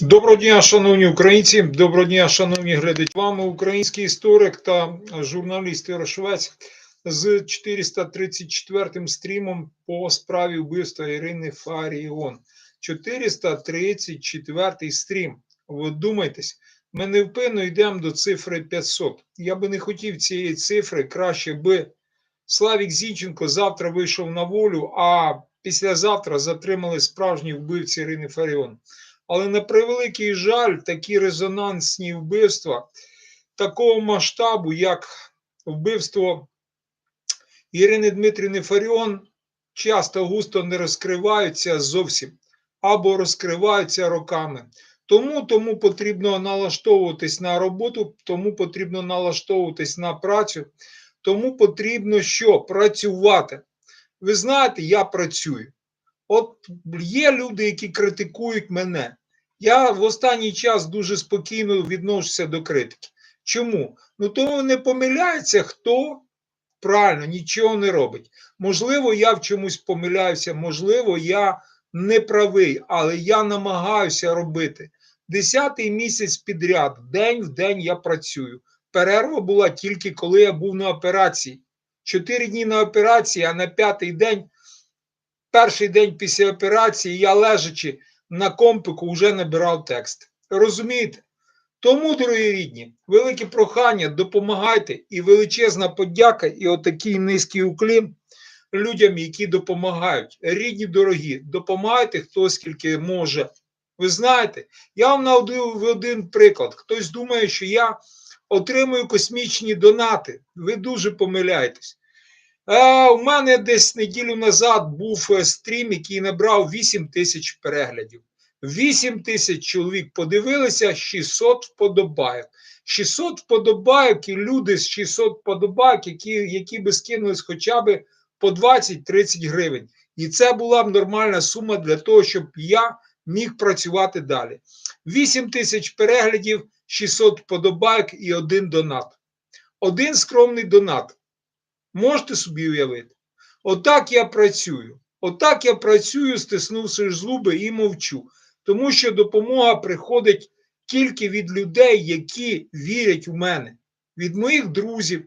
Доброго дня, шановні українці. Доброго дня, шановні глядачі. Вами український історик та журналіст Ігор Швець з 434 стрімом по справі вбивства Ірини Фаріон. 434 стрім. Ви думайтесь, ми невпинно йдемо до цифри 500. Я би не хотів цієї цифри, краще би Славік Зінченко завтра вийшов на волю, а післязавтра затримали справжні вбивці Ірини Фаріон. Але на превеликий жаль, такі резонансні вбивства такого масштабу, як вбивство Ірини Дмитрівни Фаріон, часто густо не розкриваються зовсім або розкриваються роками. Тому, тому потрібно налаштовуватись на роботу, тому потрібно налаштовуватись на працю, тому потрібно що? Працювати. Ви знаєте, я працюю. От є люди, які критикують мене. Я в останній час дуже спокійно відношуся до критики. Чому? Ну тому не помиляється, хто правильно нічого не робить. Можливо, я в чомусь помиляюся, можливо, я не правий, але я намагаюся робити. Десятий місяць підряд, день в день я працюю. Перерва була тільки коли я був на операції. Чотири дні на операції, а на п'ятий день перший день після операції я лежачи на компику вже набирав текст. Розумієте? Тому, дорогі рідні, велике прохання, допомагайте і величезна подяка, і отакий низький уклін людям, які допомагають. Рідні дорогі, допомагайте хто скільки може. Ви знаєте, я вам наведу один приклад. Хтось думає, що я отримую космічні донати. Ви дуже помиляєтесь. У мене десь неділю назад був е, стрім, який набрав 8 тисяч переглядів. 8 тисяч чоловік подивилися, 600 вподобайок. 600 вподобайок і люди з 600 вподобайок, які, які би скинулись хоча б по 20-30 гривень. І це була б нормальна сума для того, щоб я міг працювати далі. 8 тисяч переглядів, 600 вподобайок і один донат. Один скромний донат. Можете собі уявити? Отак я працюю. Отак я працюю, стиснувши зуби і мовчу. Тому що допомога приходить тільки від людей, які вірять в мене, від моїх друзів,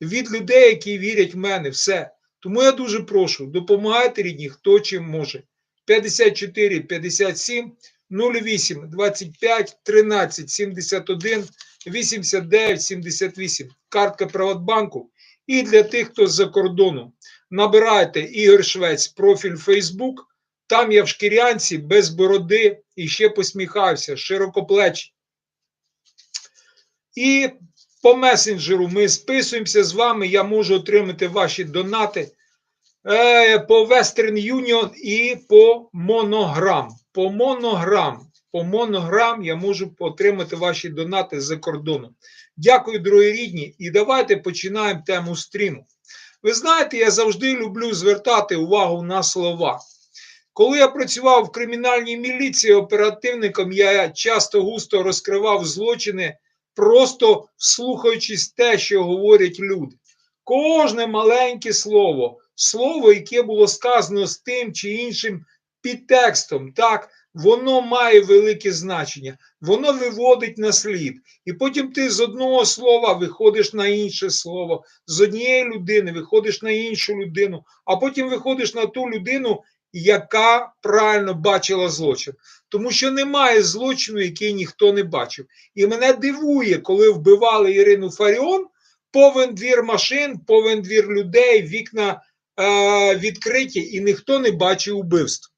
від людей, які вірять в мене. Все. Тому я дуже прошу, допомагайте рідні, хто чим може. 54 57 08 25 13 71 89 78. Картка Приватбанку. І для тих, хто з-за кордону, набирайте Ігор Швець, профіль Фейсбук. Там я в шкірянці без бороди і ще посміхався, широкоплечий. І по месенджеру ми списуємося з вами. Я можу отримати ваші донати е, по Western Union і по Монограм. По Монограм. По Монограм я можу отримати ваші донати за кордоном. Дякую, дорогі рідні, і давайте починаємо тему стріму. Ви знаєте, я завжди люблю звертати увагу на слова. Коли я працював в кримінальній міліції оперативником, я часто густо розкривав злочини, просто слухаючись те, що говорять люди. Кожне маленьке слово, слово, яке було сказано з тим чи іншим підтекстом, так, воно має велике значення, воно виводить на слід. І потім ти з одного слова виходиш на інше слово, з однієї людини виходиш на іншу людину, а потім виходиш на ту людину, яка правильно бачила злочин. Тому що немає злочину, який ніхто не бачив. І мене дивує, коли вбивали Ірину Фаріон, повен двір машин, повен двір людей, вікна е, відкриті, і ніхто не бачив убивств.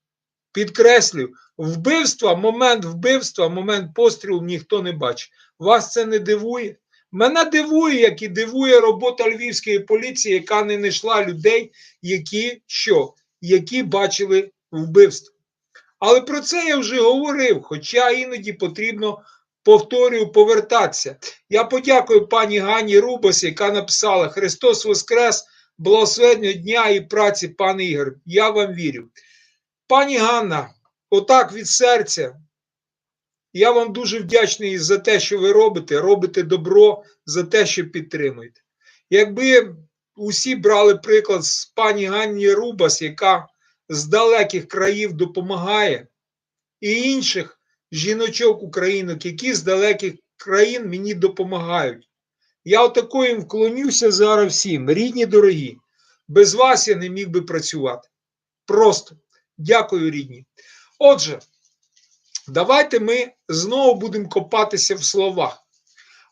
Підкреслюю, вбивства, момент вбивства, момент пострілу ніхто не бачить. Вас це не дивує? Мене дивує, як і дивує робота львівської поліції, яка не знайшла людей, які що? Які бачили вбивство. Але про це я вже говорив, хоча іноді потрібно повторюю повертатися. Я подякую пані Гані Рубас, яка написала Христос Воскрес, благословенного дня і праці, пане Ігор. Я вам вірю. Пані Ганна, отак від серця. Я вам дуже вдячний за те, що ви робите. Робите добро за те, що підтримуєте. Якби усі брали приклад з пані Ганні Рубас, яка з далеких країв допомагає, і інших жіночок, українок, які з далеких країн мені допомагають. Я отако їм вклонюся зараз всім, рідні дорогі. Без вас я не міг би працювати. Просто дякую, рідні. Отже, давайте ми знову будемо копатися в словах.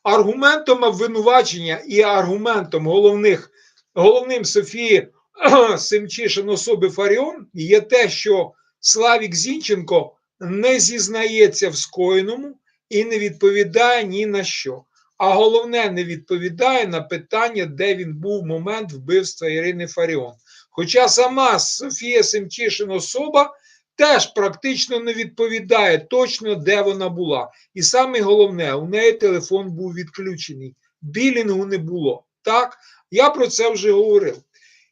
Аргументом обвинувачення і аргументом головних, головним Софії Семчишин особи Фаріон є те, що Славік Зінченко не зізнається в скоєному і не відповідає ні на що. А головне, не відповідає на питання, де він був в момент вбивства Ірини Фаріон. Хоча сама Софія Семчишин особа теж практично не відповідає точно, де вона була. І саме головне, у неї телефон був відключений, білінгу не було. Так, я про це вже говорив.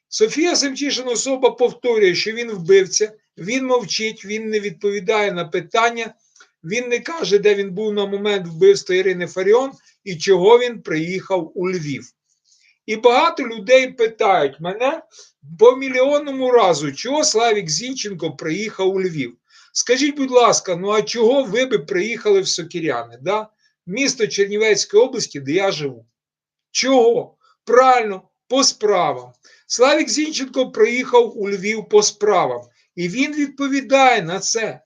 Софія Семчишин особа повторює, що він вбивця, він мовчить, він не відповідає на питання, він не каже, де він був на момент вбивства Ірини Фаріон і чого він приїхав у Львів. І багато людей питають мене по мільйонному разу, чого Славік Зінченко приїхав у Львів. Скажіть, будь ласка, ну а чого ви би приїхали в Сокіряни, да? місто Чернівецької області, де я живу? Чого? Правильно, по справам. Славік Зінченко приїхав у Львів по справам, і він відповідає на це.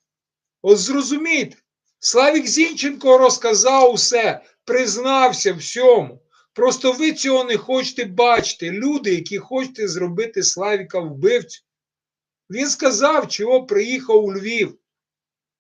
От зрозумійте, Славік Зінченко розказав усе, признався всьому. Просто ви цього не хочете бачити. Люди, які хочете зробити Славіка вбивцю. Він сказав, чого приїхав у Львів.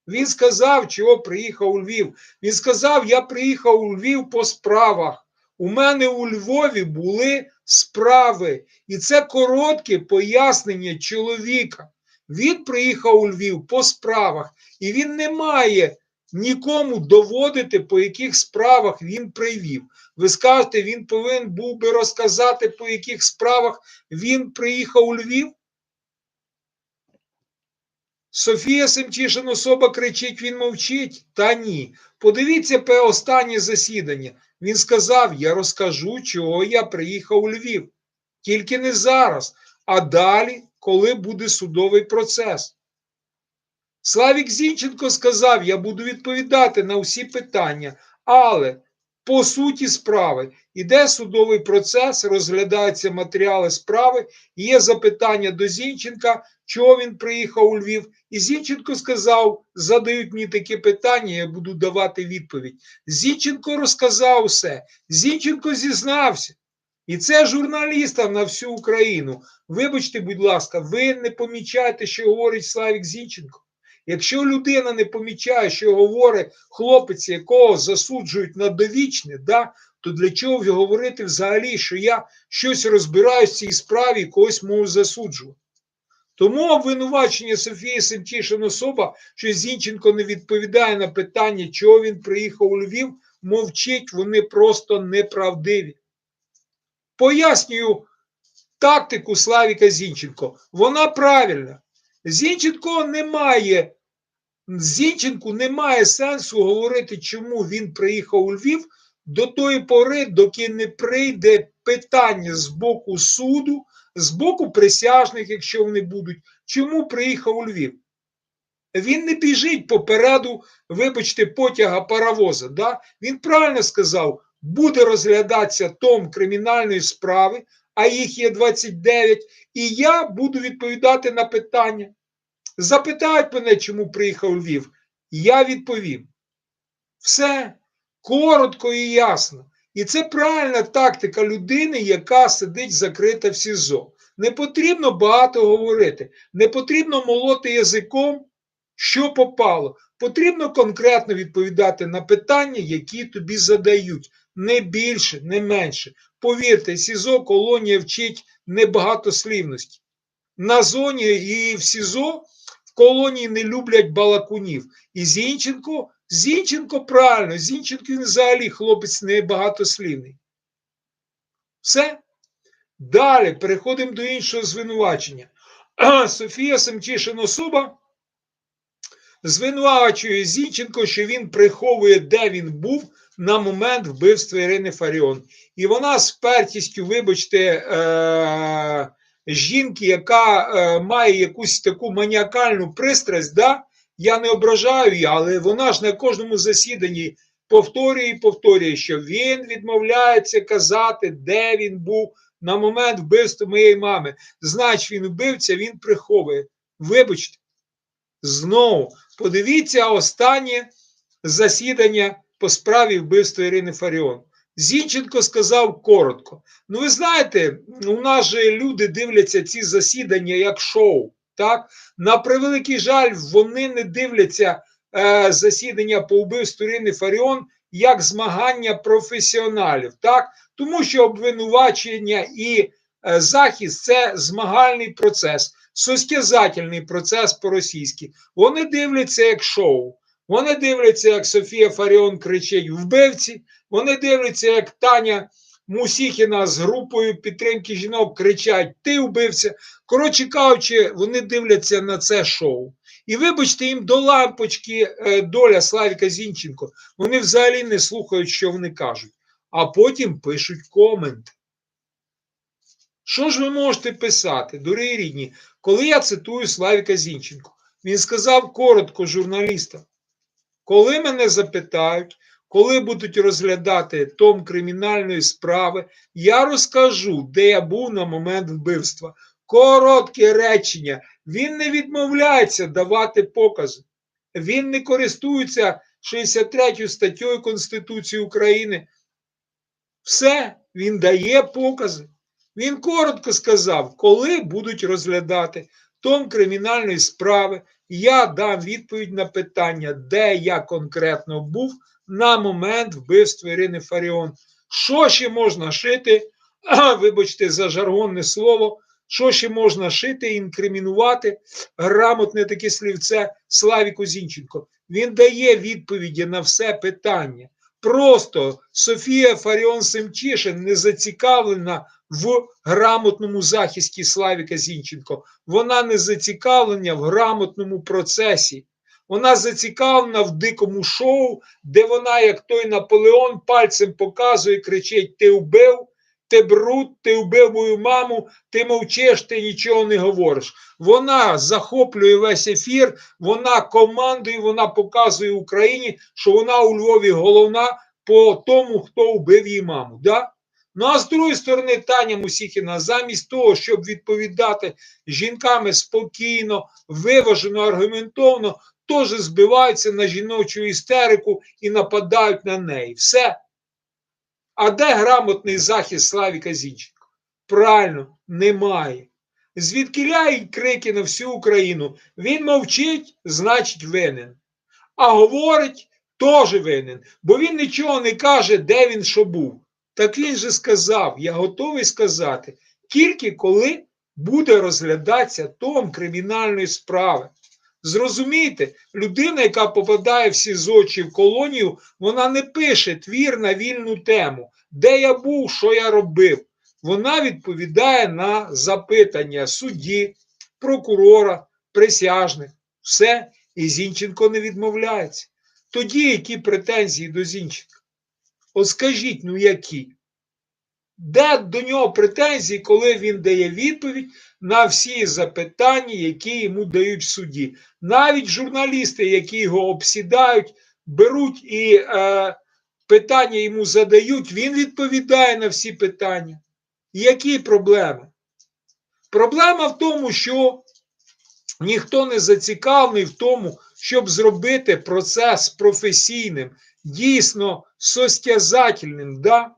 Він сказав, чого приїхав у Львів. Він сказав, я приїхав у Львів по справах. У мене у Львові були справи. І це коротке пояснення чоловіка. Він приїхав у Львів по справах, і він не має нікому доводити, по яких справах він привів. Ви скажете, він повинен був би розказати, по яких справах він приїхав у Львів? Софія Семчишин особа кричить, він мовчить. Та ні. Подивіться по останнє засідання. Він сказав: Я розкажу, чого я приїхав у Львів. Тільки не зараз, а далі, коли буде судовий процес. Славік Зінченко сказав: Я буду відповідати на всі питання, але по суті справи іде судовий процес, розглядаються матеріали справи, є запитання до Зінченка, чого він приїхав у Львів. І Зінченко сказав: задають мені такі питання, я буду давати відповідь. Зінченко розказав все. Зінченко зізнався. І це журналістам на всю Україну. Вибачте, будь ласка, ви не помічаєте, що говорить Славік Зінченко. Якщо людина не помічає, що говорить хлопець, якого засуджують на довічне, да, то для чого говорити взагалі, що я щось розбираюсь в цій справі і когось можу засуджувати? Тому обвинувачення Софії Семтішин особа, що Зінченко не відповідає на питання, чого він приїхав у Львів, мовчить, вони просто неправдиві. Пояснюю тактику Славіка Зінченко. Вона правильна. Зінченко немає, Зінченку немає сенсу говорити, чому він приїхав у Львів до тої пори, доки не прийде питання з боку суду, з боку присяжних, якщо вони будуть, чому приїхав у Львів. Він не біжить попереду, вибачте, потяга паровоза. Да? Він правильно сказав, буде розглядатися том кримінальної справи, а їх є 29, і я буду відповідати на питання. Запитають мене, чому приїхав Львів. Я відповім. Все коротко і ясно. І це правильна тактика людини, яка сидить закрита в СІЗО. Не потрібно багато говорити, не потрібно молоти язиком, що попало. Потрібно конкретно відповідати на питання, які тобі задають. Не більше, не менше. Повірте, СІЗО колонія вчить небагатослівності. На зоні і в СІЗО колонії не люблять балакунів. І Зінченко, Зінченко правильно, Зінченко він взагалі хлопець небагатослівний. Все. Далі переходимо до іншого звинувачення. Софія Семчишин особа звинувачує Зінченко, що він приховує, де він був на момент вбивства Ірини Фаріон. І вона з впертістю, вибачте, е- жінки, яка е має якусь таку маніакальну пристрасть, да? я не ображаю її, але вона ж на кожному засіданні повторює і повторює, що він відмовляється казати, де він був на момент вбивства моєї мами. Значить, він вбивця, він приховує. Вибачте, знову подивіться останнє засідання по справі вбивства Ірини Фаріон. Зінченко сказав коротко. Ну, ви знаєте, у нас же люди дивляться ці засідання як шоу. Так? На превеликий жаль, вони не дивляться е, засідання по вбивству Ірини Фаріон як змагання професіоналів. Так? Тому що обвинувачення і е, захист це змагальний процес, состязательний процес по-російськи. Вони дивляться як шоу. Вони дивляться, як Софія Фаріон кричить вбивці. Вони дивляться, як Таня Мусіхіна з групою підтримки жінок кричать Ти вбивця. Коротше кажучи, вони дивляться на це шоу. І вибачте, їм до лампочки е, доля Славіка Зінченко. Вони взагалі не слухають, що вони кажуть, а потім пишуть коменти. Що ж ви можете писати, дорогі рідні, коли я цитую Славіка Зінченко? Він сказав коротко журналістам, коли мене запитають, коли будуть розглядати том кримінальної справи, я розкажу, де я був на момент вбивства. Коротке речення. Він не відмовляється давати покази. Він не користується 63 статтею Конституції України. Все, він дає покази. Він коротко сказав, коли будуть розглядати том кримінальної справи, я дам відповідь на питання, де я конкретно був на момент вбивства Ірини Фаріон. Що ще можна шити? Вибачте, за жаргонне слово. Що ще можна шити, інкримінувати грамотне таке слівце Славіку Зінченко? Він дає відповіді на все питання. Просто Софія Фаріон Семчишин не зацікавлена в грамотному захисті Славіка Зінченко. Вона не зацікавлена в грамотному процесі. Вона зацікавлена в дикому шоу, де вона, як той Наполеон, пальцем показує, кричить: Ти вбив, ти бруд, ти вбив мою маму, ти мовчиш, ти нічого не говориш. Вона захоплює весь ефір, вона командує, вона показує Україні, що вона у Львові головна по тому, хто вбив її маму. Да? Ну а з другої сторони, Таня Мусіхіна, замість того, щоб відповідати жінками спокійно, виважено, аргументовно, теж збиваються на жіночу істерику і нападають на неї. Все. А де грамотний захист Славіка Зінченко? Правильно, немає. Звідки ляють крики на всю Україну? Він мовчить, значить, винен. А говорить, теж винен, бо він нічого не каже, де він що був. Так він же сказав, я готовий сказати, тільки коли буде розглядатися том кримінальної справи. Зрозумійте, людина, яка попадає в СІЗО в колонію, вона не пише твір на вільну тему, де я був, що я робив. Вона відповідає на запитання судді, прокурора, присяжних. Все, і Зінченко не відмовляється. Тоді які претензії до Зінченка? От скажіть, ну які? Де до нього претензії, коли він дає відповідь на всі запитання, які йому дають суді? Навіть журналісти, які його обсідають, беруть і е, питання йому задають, він відповідає на всі питання. Які проблеми? Проблема в тому, що ніхто не зацікавлений в тому, щоб зробити процес професійним, дійсно состязательним. Да?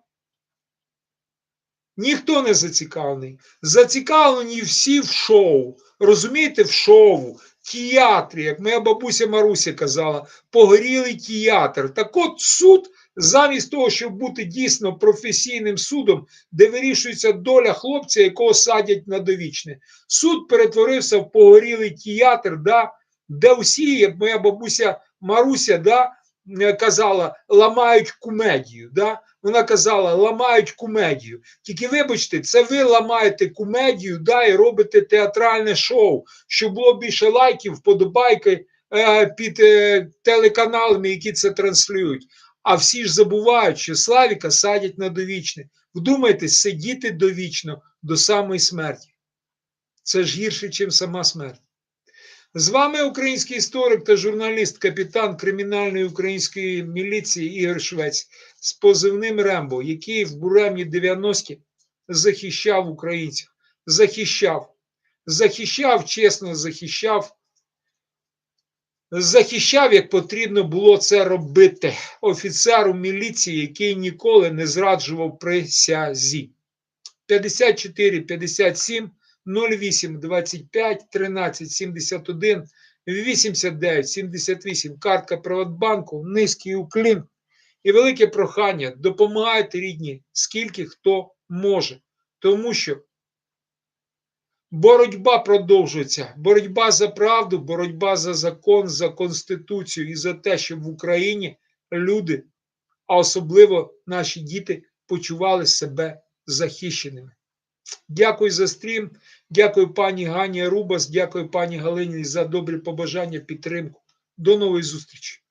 Ніхто не зацікавлений. Зацікавлені всі в шоу. Розумієте, в шоу, театрі, як моя бабуся Маруся казала, погорілий театр. Так от суд, замість того, щоб бути дійсно професійним судом, де вирішується доля хлопця, якого садять на довічне, суд перетворився в погорілий театр, да, де всі, як моя бабуся Маруся, да, казала, ламають кумедію. Да? Вона казала, ламають кумедію. Тільки вибачте, це ви ламаєте кумедію да, і робите театральне шоу, щоб було більше лайків, вподобайки е, під е, телеканалами, які це транслюють. А всі ж забувають, що Славіка садять на довічне. Вдумайтесь, сидіти довічно до самої смерті. Це ж гірше, ніж сама смерть. З вами український історик та журналіст, капітан кримінальної української міліції Ігор Швець з позивним Рембо, який в буремні 90-ті захищав українців. Захищав. Захищав, чесно захищав. Захищав, як потрібно було це робити. Офіцеру міліції, який ніколи не зраджував присязі. 54 57 08 25 13 71 89 78. Картка Приватбанку, низький уклін і велике прохання. Допомагайте рідні, скільки хто може. Тому що боротьба продовжується. Боротьба за правду, боротьба за закон, за конституцію і за те, щоб в Україні люди, а особливо наші діти, почували себе захищеними. Дякую за стрім. Дякую пані Гані Рубас, дякую пані Галині за добрі побажання, підтримку. До нової зустрічі.